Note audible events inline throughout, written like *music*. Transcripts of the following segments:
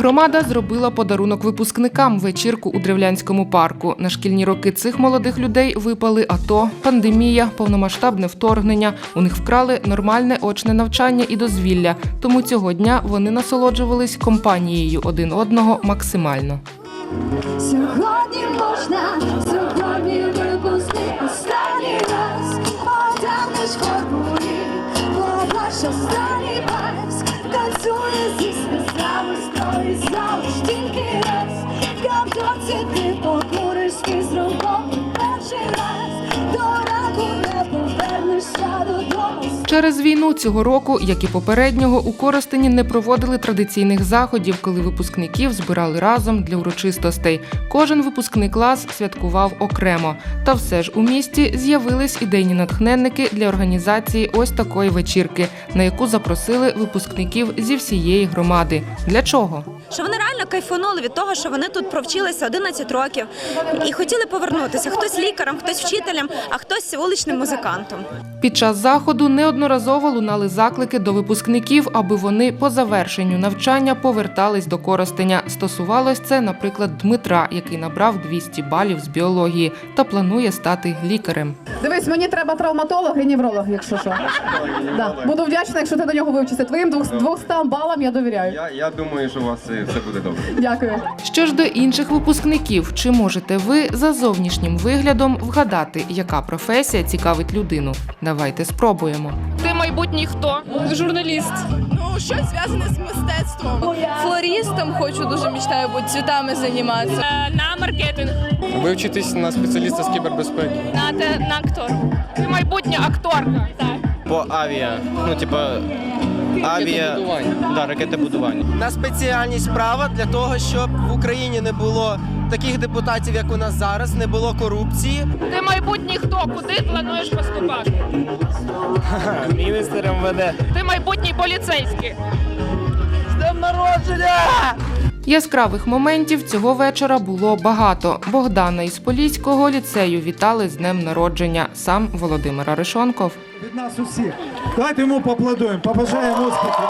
Громада зробила подарунок випускникам вечірку у древлянському парку. На шкільні роки цих молодих людей випали АТО, пандемія, повномасштабне вторгнення. У них вкрали нормальне очне навчання і дозвілля. Тому цього дня вони насолоджувались компанією один одного максимально. Сьогодні можна, сьогодні випусти останній раз. Одягнеш формулі, влагаш останній вальс. Танцює зі стоїть залиш тільки раз. Кавдоці ти покуриш з руком перший раз. До ранку не повернешся додому. Через війну цього року, як і попереднього, у Коростені не проводили традиційних заходів, коли випускників збирали разом для урочистостей. Кожен випускний клас святкував окремо. Та все ж у місті з'явились ідейні натхненники для організації ось такої вечірки, на яку запросили випускників зі всієї громади. Для чого? Що вони реально кайфанули від того, що вони тут провчилися 11 років і хотіли повернутися. Хтось лікарем, хтось вчителем, а хтось вуличним музикантом. Під час заходу неодноразово лунали заклики до випускників, аби вони по завершенню навчання повертались до Коростеня. Стосувалось це, наприклад, Дмитра, який набрав 200 балів з біології та планує стати лікарем. Дивись, мені треба травматолог і невролог, якщо що. Да. Буду вдячна, якщо ти до нього вивчишся. Твоїм 200 балам я довіряю. Я, я думаю, що у вас е, все буде добре. Дякую. Що ж до інших випускників, чи можете ви за зовнішнім виглядом вгадати, яка професія цікавить людину? Давайте спробуємо. Ти майбутній хто? Журналіст. Ну, щось зв'язане з мистецтвом. Флористом хочу дуже мечтаю бути, цвітами займатися. на маркетинг, Вивчитись на спеціаліста з кібербезпеки. на, те- на актор. Ти майбутня акторка. Так. По авіа. Ну, типа, авіа. Да, ракетобудування. на спеціальність права для того, щоб в Україні не було таких депутатів, як у нас зараз, не було корупції. Ти майбутній хто? Куди плануєш поступати? *laughs* Міністр МВД. Ти майбутній поліцейський. Яскравих моментів цього вечора було багато. Богдана із Поліського ліцею вітали з днем народження. Сам Володимир Аришонков. від нас усіх. Давайте йому поаплодуємо, побажаємо успіху.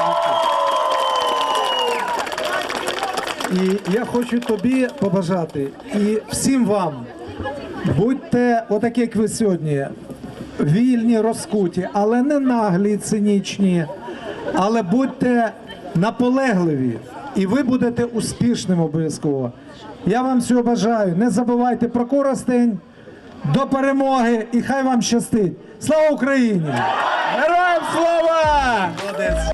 І я хочу тобі побажати і всім вам. Будьте отакі, як ви сьогодні, вільні, розкуті, але не наглі, цинічні, але будьте наполегливі, і ви будете успішним обов'язково. Я вам всього бажаю. Не забувайте про Коростень. До перемоги і хай вам щастить. Слава Україні! Героям слава!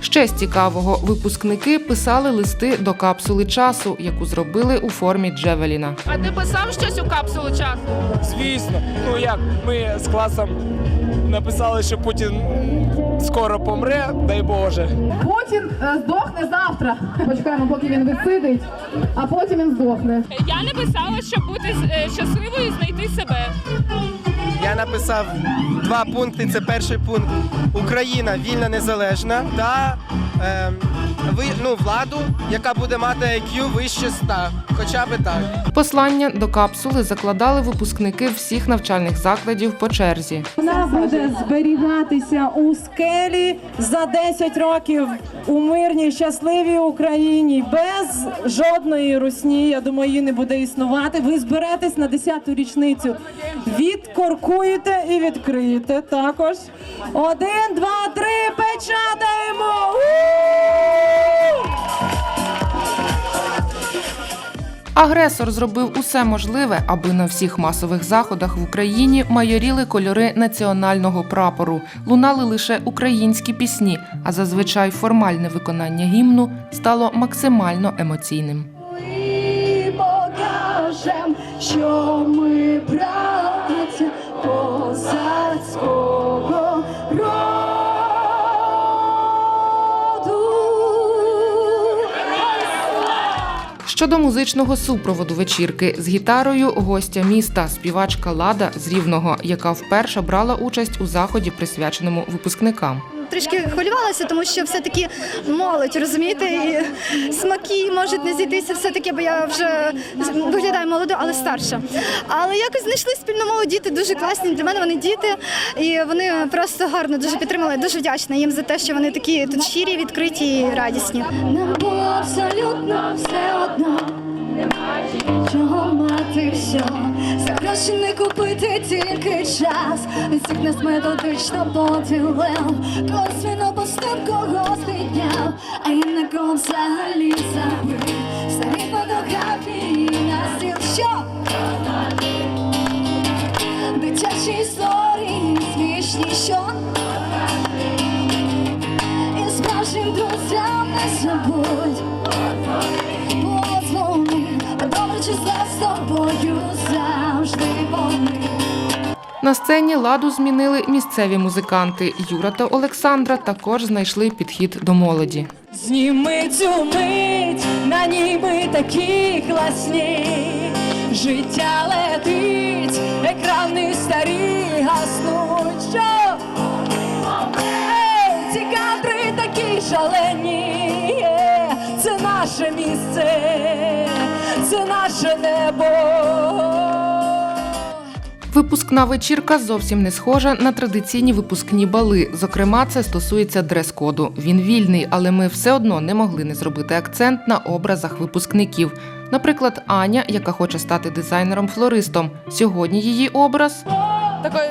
Ще з цікавого, випускники писали листи до капсули часу, яку зробили у формі Джевеліна. А ти писав щось у капсулу часу? Звісно, ну як ми з класом написали, що Путін скоро помре, дай Боже. Путін е, здохне завтра. Почекаємо, поки він висидить, а потім він здохне. Я написала, щоб бути е, щасливою і знайти себе. Я написав два пункти. Це перший пункт Україна вільна, незалежна та е, ви, ну, владу, яка буде мати IQ вище 100. Хоча би так. Послання до капсули закладали випускники всіх навчальних закладів по черзі. Вона буде зберігатися у скелі за 10 років у мирній, щасливій Україні без жодної русні. Я думаю, її не буде існувати. Ви зберетесь на 10-ту річницю. Відкоркуєте і відкриєте також. Один, два, три, печатаємо! Агресор зробив усе можливе, аби на всіх масових заходах в Україні майоріли кольори національного прапору, лунали лише українські пісні, а зазвичай формальне виконання гімну стало максимально емоційним. Ми покажем, що ми браття Щодо музичного супроводу вечірки з гітарою гостя міста, співачка Лада з Рівного, яка вперше брала участь у заході, присвяченому випускникам. Трішки хвилювалася, тому що все-таки молодь, розумієте, і смаки можуть не зійтися все-таки, бо я вже виглядаю молодою, але старша. Але якось знайшли спільну мову діти дуже класні. Для мене вони діти, і вони просто гарно дуже підтримали. Дуже вдячна їм за те, що вони такі тут щирі, відкриті і радісні. Нам було абсолютно все одно. Чого мати все? За гроші не купити тільки час. Всіх нас методично поділив. Косвіно пустив когось підняв, а я на кого взагалі забив. Старі фотографії на стіл, що? Дитячі історії, смішні, що? І справжнім друзям не забудь. З тобою завжди вони. На сцені ладу змінили місцеві музиканти. Юра та Олександра також знайшли підхід до молоді. Зніми цю мить, на ній ми такі класні. Життя летить, екрани старі гаснуть. Що? Ей, ці кадри такі шалені. Е, Це наше місце, це наше небо. Випускна вечірка зовсім не схожа на традиційні випускні бали. Зокрема, це стосується дрес-коду. Він вільний, але ми все одно не могли не зробити акцент на образах випускників. Наприклад, Аня, яка хоче стати дизайнером-флористом. Сьогодні її образ Такої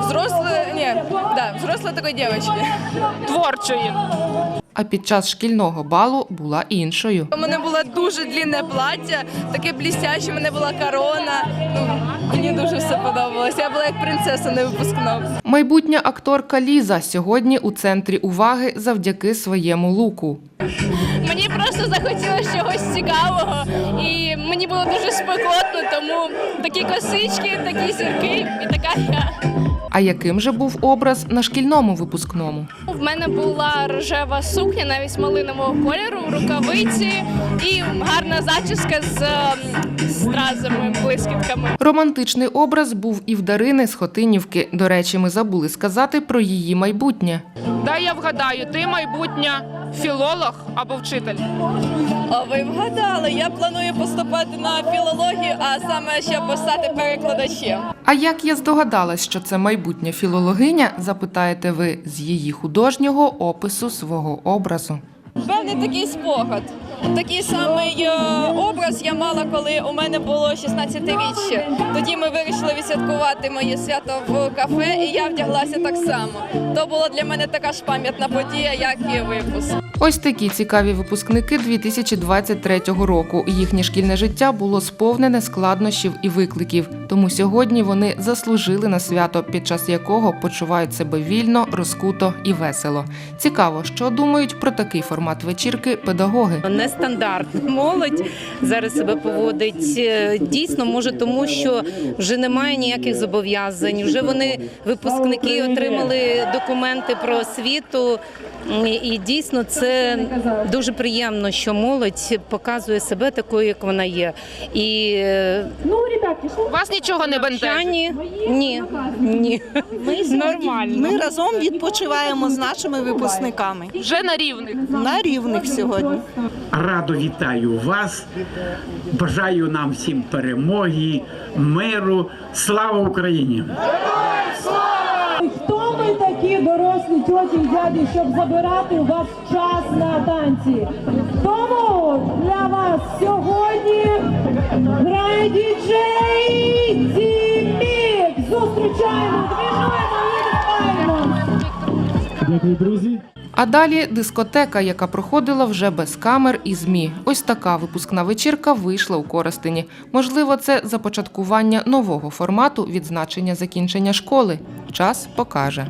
взрослої, ні, да, взрослої такої дівчинки. Творчої. А під час шкільного балу була іншою. У мене було дуже длінне плаття, таке блістяще, у мене була корона. Ну, мені дуже все подобалося. Я була як принцеса на випускному. Майбутня акторка Ліза сьогодні у центрі уваги завдяки своєму луку. Мені просто захотілося чогось цікавого, і мені було дуже спекотно, тому такі косички, такі зірки і така я. А яким же був образ на шкільному випускному? В мене була рожева сукня, навіть малинового кольору, рукавиці і гарна зачіска з ем, стразами, блискітками. Романтичний образ був і в Дарини з Хотинівки. До речі, ми забули сказати про її майбутнє. Дай я вгадаю, ти майбутня філолог або вчитель. А ви вгадали, я планую поступати на філологію, а саме щоб стати перекладачем. А як я здогадалась, що це майбутня філологиня, запитаєте ви з її художнього опису свого образу. Певний такий спогад. Такий самий е, образ я мала, коли у мене було 16-річчя. Тоді ми вирішили відсвяткувати моє свято в кафе, і я вдяглася так само. То була для мене така ж пам'ятна подія, як і випуск. Ось такі цікаві випускники 2023 року. Їхнє шкільне життя було сповнене складнощів і викликів. Тому сьогодні вони заслужили на свято, під час якого почувають себе вільно, розкуто і весело. Цікаво, що думають про такий формат вечірки педагоги. Нестандартна молодь зараз себе поводить е, дійсно, може, тому що вже немає ніяких зобов'язань. Вже вони випускники отримали документи про освіту. І дійсно це дуже приємно, що молодь показує себе такою, як вона є. І е, Вас нічого не бентежить? Ні, ні, ні. Нормально. Ми разом відпочиваємо з нашими випускниками Вже на рівних. на рівних сьогодні. Радо вітаю вас. Бажаю нам всім перемоги, миру. Слава Україні! Хто дорослі тьоті й дяді, щоб забирати у вас час на танці? Тому для вас сьогодні грає діджей Дімік. Зустрічаємо, двіжуємо і відбуваємо. А далі дискотека, яка проходила вже без камер і змі. Ось така випускна вечірка вийшла у Коростені. Можливо, це започаткування нового формату відзначення закінчення школи. Час покаже.